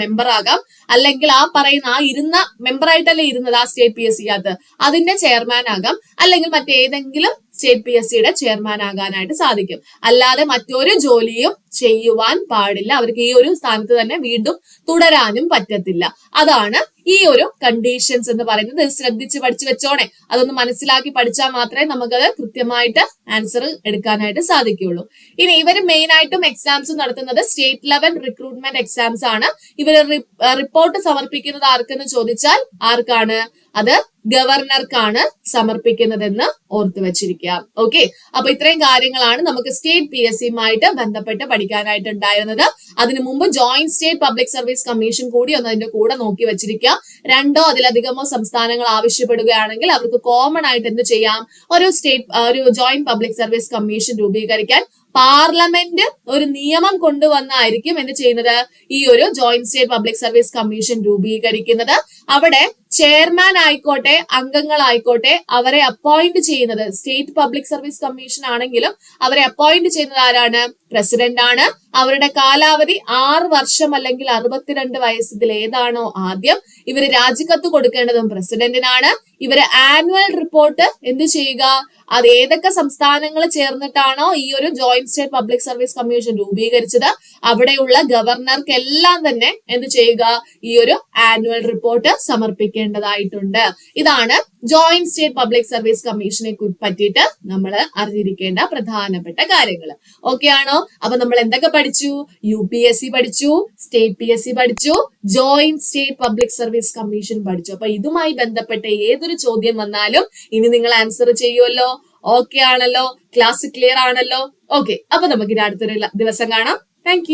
മെമ്പർ ആകാം. അല്ലെങ്കിൽ ആ പറയുന്ന ആ ഇരുന്ന മെമ്പർ ആയിട്ടല്ലേ ഇരുന്നത് ആ സ്റ്റേറ്റ് പി എസ് സി അത് അതിന്റെ ചെയർമാൻ ആകാം. അല്ലെങ്കിൽ മറ്റേതെങ്കിലും സ്റ്റേറ്റ് പി എസ് സിയുടെ ചെയർമാൻ ആകാനായിട്ട് സാധിക്കും. അല്ലാതെ മറ്റൊരു ജോലിയും ചെയ്യുവാൻ പാടില്ല. അവർക്ക് ഈ ഒരു സ്ഥാനത്ത് തന്നെ വീണ്ടും തുടരാനും പറ്റത്തില്ല. അതാണ് ഈ ഒരു കണ്ടീഷൻസ് എന്ന് പറയുന്നത് ശ്രദ്ധിച്ച് പഠിച്ചു വെച്ചോണേ. അതൊന്ന് മനസ്സിലാക്കി പഠിച്ചാൽ മാത്രമേ നമുക്കത് കൃത്യമായിട്ട് ആൻസർ എടുക്കാനായിട്ട് സാധിക്കുകയുള്ളൂ. ഇനി ഇവർ മെയിൻ ആയിട്ടും എക്സാംസ് നടത്തുന്നത് സ്റ്റേറ്റ് ലെവൽ റിക്രൂട്ട്മെന്റ് എക്സാംസ് ആണ്. ഇവർ റിപ്പോർട്ട് സമർപ്പിക്കുന്നത് ആർക്കെന്ന് ചോദിച്ചാൽ ആർക്കാണ്? അത് ഗവർണർക്കാണ് സമർപ്പിക്കുന്നതെന്ന് ഓർത്തു വെച്ചിരിക്കുക. ഓക്കെ? അപ്പൊ ഇത്രയും കാര്യങ്ങളാണ് നമുക്ക് സ്റ്റേറ്റ് പി എസ് സിയുമായിട്ട് ബന്ധപ്പെട്ട് പഠിക്കാനായിട്ട് ഉണ്ടായിരുന്നത് അതിനു മുമ്പ് joint state public service commission കൂടി ഒന്ന് അതിന്റെ കൂടെ നോക്കി വെച്ചിരിക്കുക. രണ്ടോ അതിലധികമോ സംസ്ഥാനങ്ങൾ ആവശ്യപ്പെടുകയാണെങ്കിൽ അവർക്ക് കോമൺ ആയിട്ട് എന്ത് ചെയ്യാം? ഒരു സ്റ്റേറ്റ് ഒരു ജോയിന്റ് പബ്ലിക് സർവീസ് കമ്മീഷൻ രൂപീകരിക്കാൻ പാർലമെന്റ് ഒരു നിയമം കൊണ്ടുവന്നായിരിക്കും എന്ത് ചെയ്യുന്നത്? ഈ ഒരു joint state public service commission രൂപീകരിക്കുന്നത്. അവിടെ ചെയർമാൻ ആയിക്കോട്ടെ അംഗങ്ങളായിക്കോട്ടെ അവരെ അപ്പോയിന്റ് ചെയ്യുന്നത് സ്റ്റേറ്റ് പബ്ലിക് സർവീസ് കമ്മീഷൻ ആണെങ്കിലും അവരെ അപ്പോയിന്റ് ചെയ്യുന്നത് ആരാണ്? പ്രസിഡന്റ് ആണ്. അവരുടെ കാലാവധി ആറ് വർഷം അല്ലെങ്കിൽ അറുപത്തിരണ്ട് വയസ്സിൽ ഏതാണോ ആദ്യം ഇവർ രാജിക്കത്ത് കൊടുക്കേണ്ടതും പ്രസിഡന്റിനാണ് ഇവർ ആനുവൽ റിപ്പോർട്ട് എന്ത് ചെയ്യുക? അത് ഏതൊക്കെ സംസ്ഥാനങ്ങൾ ചേർന്നിട്ടാണോ ഈ ഒരു joint state public service commission രൂപീകരിച്ചത്? അവിടെയുള്ള ഗവർണർക്ക് എല്ലാം തന്നെ എന്ത് ചെയ്യുക? ഈ ഒരു ആനുവൽ റിപ്പോർട്ട് സമർപ്പിക്കേണ്ടതായിട്ടുണ്ട് ഇതാണ് ജോയിന്റ് സ്റ്റേറ്റ് പബ്ലിക് സർവീസ് കമ്മീഷനെ പറ്റിയിട്ട് നമ്മൾ അറിഞ്ഞിരിക്കേണ്ട പ്രധാനപ്പെട്ട കാര്യങ്ങൾ ഓക്കെ ആണോ? അപ്പൊ നമ്മൾ എന്തൊക്കെ പഠിച്ചു? യു പി എസ് സി പഠിച്ചു സ്റ്റേറ്റ് പി എസ് സി പഠിച്ചു joint state public service commission പഠിച്ചു. അപ്പൊ ഇതുമായി ബന്ധപ്പെട്ട ഏതൊരു ചോദ്യം വന്നാലും ഇനി നിങ്ങൾ ആൻസർ ചെയ്യുമല്ലോ ഓക്കെ ആണല്ലോ? ക്ലാസ് ക്ലിയർ ആണല്ലോ? ഓക്കെ അപ്പൊ നമുക്ക് ഇനി അടുത്തൊരു ദിവസം കാണാം. താങ്ക്